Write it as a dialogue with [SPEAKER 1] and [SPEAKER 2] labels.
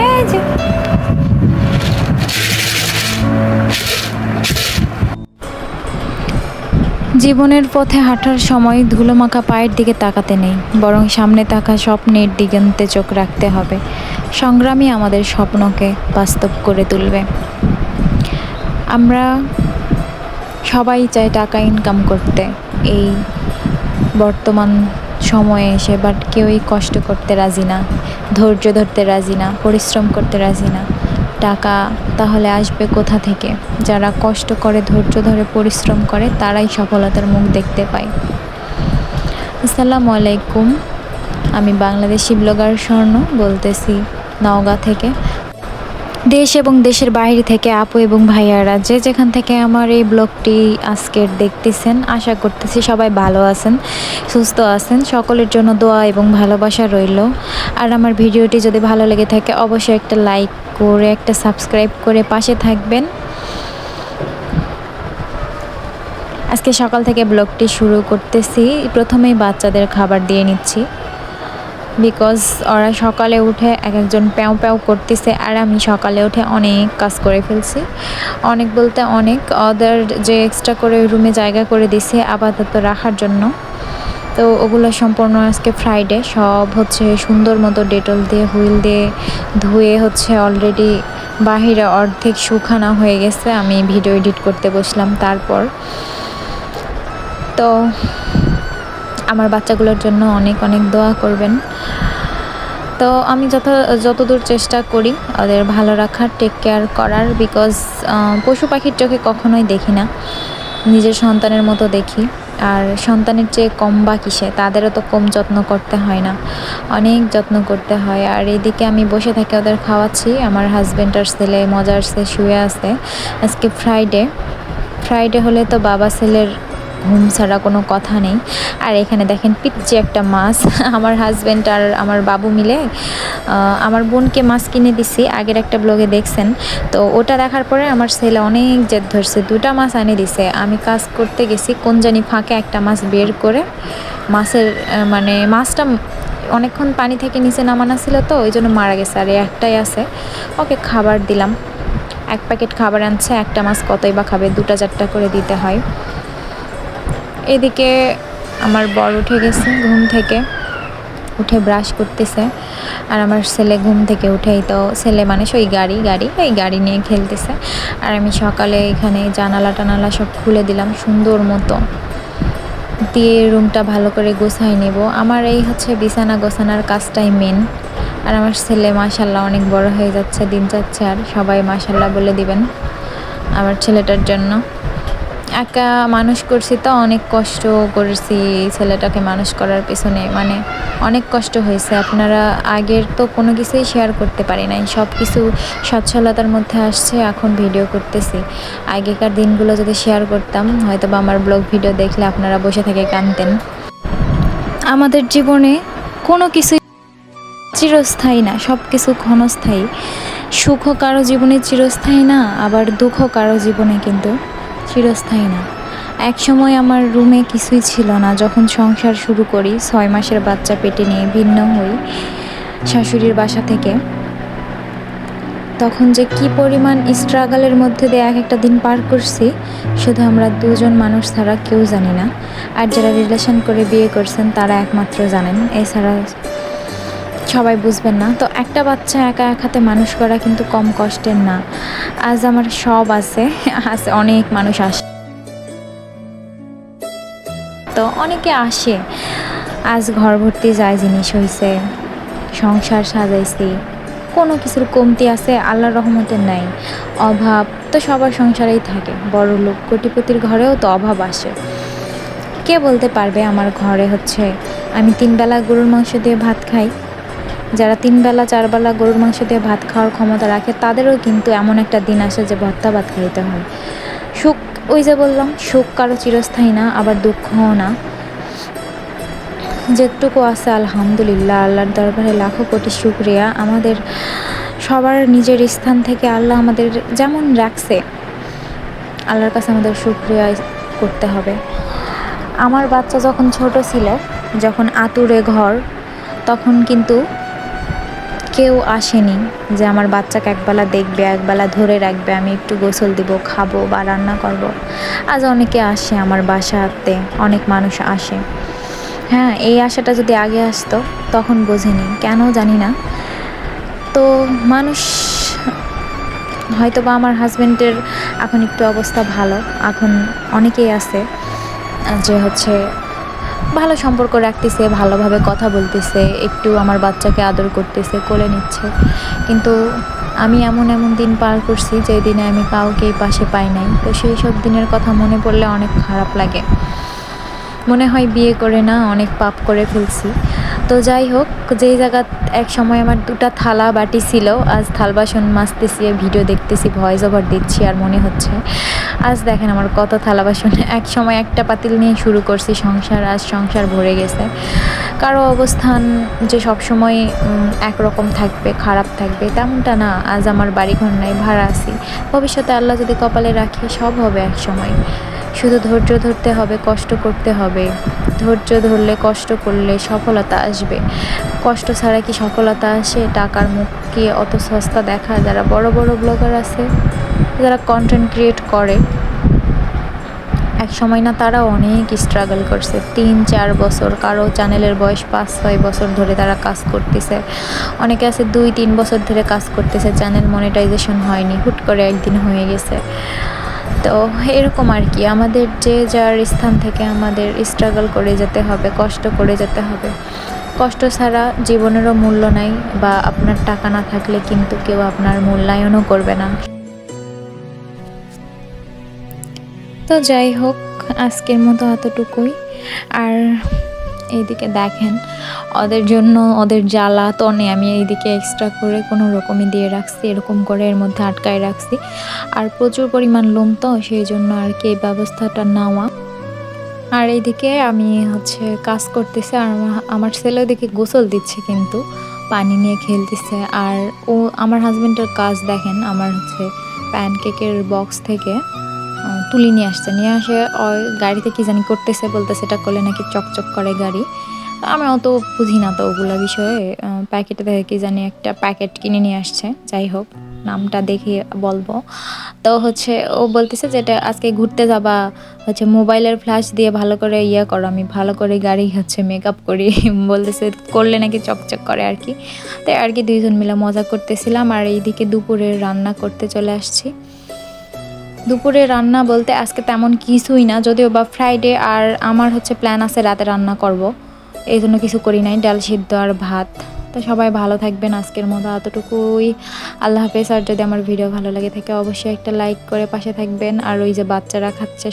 [SPEAKER 1] এই যে। জীবনের পথে হাঁটার সময় ধুলোমাখা পায়ের দিকে তাকাতে নেই, বরং সামনে থাকা স্বপ্নের দিগন্তে চোখ রাখতে হবে। সংগ্রামই আমাদের স্বপ্নকে বাস্তব করে তুলবে। আমরা সবাই চাই টাকা ইনকাম করতে, এই বর্তমান সময়ে এসে বাট কেউই কষ্ট করতে রাজি না, ধৈর্য ধরতে রাজি না, পরিশ্রম করতে রাজি না। টাকা তাহলে আসবে কোথা থেকে? যারা কষ্ট করে, ধৈর্য ধরে, পরিশ্রম করে, তারাই সফলতার মুখ দেখতে পায়। আসসালামু আলাইকুম আমি বাংলাদেশি ব্লগার স্বর্ণ, বলতেছি নওগাঁ থেকে। দেশ এবং দেশের বাইরে থেকে আপু এবং ভাইয়ারা যে যেখান থেকে আমার এই ব্লগটি আজকের দেখতেছেন, আশা করতেছি সবাই ভালো আছেন, সুস্থ আছেন। সকলের জন্য দোয়া এবং ভালোবাসা রইল। আর আমার ভিডিওটি যদি ভালো লেগে থাকে, অবশ্যই একটা লাইক করে, একটা সাবস্ক্রাইব করে পাশে থাকবেন। আজকে সকাল থেকে ব্লগটি শুরু করতেছি। প্রথমেই বাচ্চাদের খাবার দিয়ে নিচ্ছি। বিকজ ওরা সকালে উঠে এক একজন প্যাও প্যাও করতেছে আর আমি সকালে উঠে অনেক কাজ করে ফেলছি। অনেক বলতে অনেক। ওদের যে এক্সট্রা করে রুমে জায়গা করে দিছে আপাতত রাখার জন্য। তো ওগুলো সম্পূর্ণ আজকে ফ্রাইডে সব হচ্ছে সুন্দর মতো ডেটল দিয়ে, হুইল দিয়ে ধুয়ে হচ্ছে অলরেডি বাহিরে অর্ধেক শুকানো হয়ে গেছে। আমি ভিডিও এডিট করতে বসলাম তারপর। তো আমার বাচ্চাগুলোর জন্য অনেক অনেক দোয়া করবেন। তো আমি যত যতদূর চেষ্টা করি ওদের ভালো রাখার টেক কেয়ার করার বিকজ পশু পাখির চোখে কখনোই দেখি না। নিজের সন্তানের মতো দেখি। আর সন্তানের চেয়ে কম বা কিসে, তাদেরও তো কম যত্ন করতে হয় না। অনেক যত্ন করতে হয়। আর এদিকে আমি বসে থাকি, ওদের খাওয়াচ্ছি। আমার হাজব্যান্ড আর ছেলে মজার সে শুয়ে আছে। আজকে ফ্রাইডে ফ্রাইডে হলে তো বাবা ছেলের ঘুম ছাড়া কোনো কথা নেই। আর এখানে দেখেন পিচ্ছি একটা মাছ। আমার হাজব্যান্ড আর আমার বাবু মিলে আমার বোনকে মাছ কিনে দিছি। আগের একটা ব্লগে দেখছেন। তো ওটা দেখার পরে আমার ছেলে অনেক জেদ ধরছে। দুটা মাছ আনে দিছে। আমি কাজ করতে গেছি, কোন জানি ফাঁকে একটা মাছ বের করে মাছের মানে মাছটা অনেকক্ষণ পানি থেকে নিচে নামানো ছিল তো, ওই জন্য মারা গেছে। আর একটাই আছে। ওকে খাবার দিলাম। এক প্যাকেট খাবার আনছে, একটা মাছ কতই বা খাবে? দুটা চারটা করে দিতে হয়। এদিকে আমার বর উঠে গেছে ঘুম থেকে, উঠে ব্রাশ করতেছে। আর আমার ছেলে ঘুম থেকে উঠেই তো ছেলে মানে ওই গাড়ি গাড়ি, এই গাড়ি নিয়ে খেলতেছে। আর আমি সকালে এখানে জানালা টানালা সব খুলে দিলাম সুন্দর মতো। দিয়ে রুমটা ভালো করে গোছাই নেব। আমার এই হচ্ছে বিছানা গোছানোর কাজটাই মেন আর আমার ছেলে মাসাল্লাহ অনেক বড় হয়ে যাচ্ছে, দিন যাচ্ছে, আর সবাই মাসাল্লাহ বলে দিবেন আমার ছেলেটার জন্য। একা মানুষ করছি তো অনেক কষ্ট করেছি ছেলেটাকে মানুষ করার পেছনে। মানে অনেক কষ্ট হয়েছে। আপনারা আগের তো কোনো কিছুই শেয়ার করতে পারি নাই। সব কিছু সচ্ছলতার মধ্যে আসছে, এখন ভিডিও করতেছি। আগেকার দিনগুলো যদি শেয়ার করতাম হয়তো বা আমার ব্লগ ভিডিও দেখলে আপনারা বসে থেকে কানতেন। আমাদের জীবনে কোনো কিছুই চিরস্থায়ী না, সব কিছু ক্ষণস্থায়ী। সুখ কারও জীবনে চিরস্থায়ী না, আবার দুঃখ কারও জীবনে কিন্তু চিরস্থায়ী না। এক সময় আমার রুমে কিছুই ছিল না। যখন সংসার শুরু করি, ছয় মাসের বাচ্চা পেটে নিয়ে ভিন্ন হই শাশুড়ির বাসা থেকে। তখন যে কি পরিমাণ স্ট্রাগলের মধ্যে দিয়ে এক একটা দিন পার করছি, শুধু আমরা দুজন মানুষ ছাড়া কেউ জানি না। আর যারা রিলেশন করে বিয়ে করছেন, তারা একমাত্র জানেন। এছাড়া সবাই বুঝবেন না। তো একটা বাচ্চা একা এক হাতে মানুষ করা কিন্তু কম কষ্টের না। আজ আমার সব আছে আছে অনেক মানুষ আসে, তো অনেকে আসে। আজ ঘর ভর্তি যায় জিনিস হয়েছে সংসার সাজাইছি, কোনো কিছুর কমতি আছে, আল্লাহর রহমতের নাই। অভাব তো সবার সংসারেই থাকে, বড় লোক কোটিপতির ঘরেও তো অভাব আসে। কে বলতে পারবে আমার ঘরে হচ্ছে, আমি তিনবেলা গরুর মাংস দিয়ে ভাত খাই? যারা তিনবেলা চারবেলা গরুর মাংস দিয়ে ভাত খাওয়ার ক্ষমতা রাখে, তাদেরও কিন্তু এমন একটা দিন আসে যে ভর্তা ভাত খাইতে হয়। সুখ, ওই যে বললাম, সুখ কারও চিরস্থায়ী না, আবার দুঃখও না। যেটুকু আছে আলহামদুলিল্লাহ, আল্লাহর দরবারে লাখো কোটি শুক্রিয়া। আমাদের সবার নিজের স্থান থেকে আল্লাহ আমাদের যেমন রাখছে, আল্লাহর কাছে আমাদের শুক্রিয়া করতে হবে। আমার বাচ্চা যখন ছোট ছিল, যখন আতুরে ঘর, তখন কিন্তু কেউ আসেনি যে আমার বাচ্চাকে একবেলা দেখবে, একবেলা ধরে রাখবে, আমি একটু গোসল দিব, খাব বা রান্না করব। আজ অনেকে আসে আমার বাসাতে অনেক মানুষ আসে হ্যাঁ এই আশাটা যদি আগে আসতো, তখন বোঝেনি, কেন জানি না তো মানুষ হয়তো বা আমার হাজব্যান্ডের এখন একটু অবস্থা ভালো, এখন অনেকেই আছে যে হচ্ছে ভালো সম্পর্ক রাখতেছে, ভালোভাবে কথা বলতেছে, একটু আমার বাচ্চাকে আদর করতেছে, কোলে নিচ্ছে। কিন্তু আমি এমন এমন দিন পার করছি যে দিনে আমি কাউকেই পাশে পাই নাই। তো সেই সব দিনের কথা মনে পড়লে অনেক খারাপ লাগে। মনে হয় বিয়ে করে না, অনেক পাপ করে ফেলছি। তো যাই হোক, যেই জায়গা এক সময় আমার দুটা থালা বাটি ছিল, আজ থাল বাসন মাজতেছি ভিডিও দেখতেছি ভয়েস ওভার দিচ্ছি আর মনে হচ্ছে। আজ দেখেন আমার কত থালা বাসন, এক সময় একটা পাতিল নিয়ে শুরু করছি, সংসার আজ সংসার ভরে গেছে। কারও অবস্থান যে সবসময় একরকম থাকবে, খারাপ থাকবে, তেমনটা না, আজ আমার বাড়িঘর নাই, ভাড়া আছি। ভবিষ্যতে আল্লাহ যদি কপালে রাখি, সব হবে এক সময়। শুধু ধৈর্য ধরতে হবে, কষ্ট করতে হবে। ধৈর্য ধরলে, কষ্ট করলে সফলতা আসবে। কষ্ট ছাড়া কি সফলতা আসে? টাকার মুখ কি অত সস্তা দেখা যারা বড় বড় ব্লগার আছে, যারা কন্টেন্ট ক্রিয়েট করে এক সময় না তারা অনেক স্ট্রাগল করছে। তিন, চার বছর কারও চ্যানেলের বয়স পাঁচ, ছয় বছর ধরে তারা কাজ করতেছে। অনেকে আছে দুই, তিন বছর ধরে কাজ করতেছে চ্যানেল মনিটাইজেশন হয়নি। হুট করে একদিন হয়ে গেছে। তো এরকম আর কি, আমাদের যে যার স্থান থেকে আমাদের স্ট্রাগল করে যেতে হবে, কষ্ট করে যেতে হবে। কষ্ট ছাড়া জীবনেরও মূল্য নাই বা আপনার টাকা না থাকলে কিন্তু কেউ আপনার মূল্যায়নও করবে না। তো যাই হোক, আজকের মতো এতটুকুই। আর এইদিকে দেখেন। ওদের জন্য ওদের জ্বালা, তনে আমি এইদিকে এক্সট্রা করে কোনো রকমই দিয়ে রাখছি, এরকম করে এর মধ্যে আটকায় রাখছি। আর প্রচুর পরিমাণ লোম তো, সেই জন্য আর কি এই ব্যবস্থাটা নেওয়া। আর এইদিকে আমি হচ্ছে কাজ করতেছি, আর আমার ছেলে ওদিকে গোসল দিচ্ছে কিন্তু, পানি নিয়ে খেলতেছে। আর ও, আমার হাজব্যান্ডের কাজ দেখেন, আমার হচ্ছে প্যানকেকের বক্স থেকে। তুলি নিয়ে আসছে। নিয়ে আসে গাড়িতে কি জানি করতেছে, বলতেছে এটা করলে নাকি চকচক করে গাড়ি। আমি অত বুঝি না তো ওগুলো বিষয়ে। প্যাকেটে দেখে কি জানি একটা প্যাকেট কিনে নিয়ে আসছে, যাই হোক, নামটা দেখে বলব। তো হচ্ছে ও বলতেছে যে এটা আজকে ঘুরতে যাবা, হচ্ছে মোবাইলের ফ্ল্যাশ দিয়ে ভালো করে ইয়ে করো, আমি ভালো করে গাড়ি হচ্ছে মেকআপ করি। বলতেছে করলে নাকি চকচক করে আর কি। তাই আর কি দুইজন মিলে মজা করতেছিলাম, আর এইদিকে দুপুরে রান্না করতে চলে আসছি। দুপুরে রান্না বলতে আজকে তেমন কিছুই না, যদিও বা ফ্রাইডে আর আমার হচ্ছে প্ল্যান আছে রাতে রান্না করব। এই জন্য কিছু করি নাই, ডাল সিদ্ধ আর ভাত। তো সবাই ভালো থাকবেন আজকের মতো এতটুকুই। আল্লাহ হাফেজ, আর যদি আমার ভিডিও ভালো লাগে থাকে অবশ্যই একটা লাইক করে পাশে থাকবেন। আর ওই যে বাচ্চারা খাচ্ছে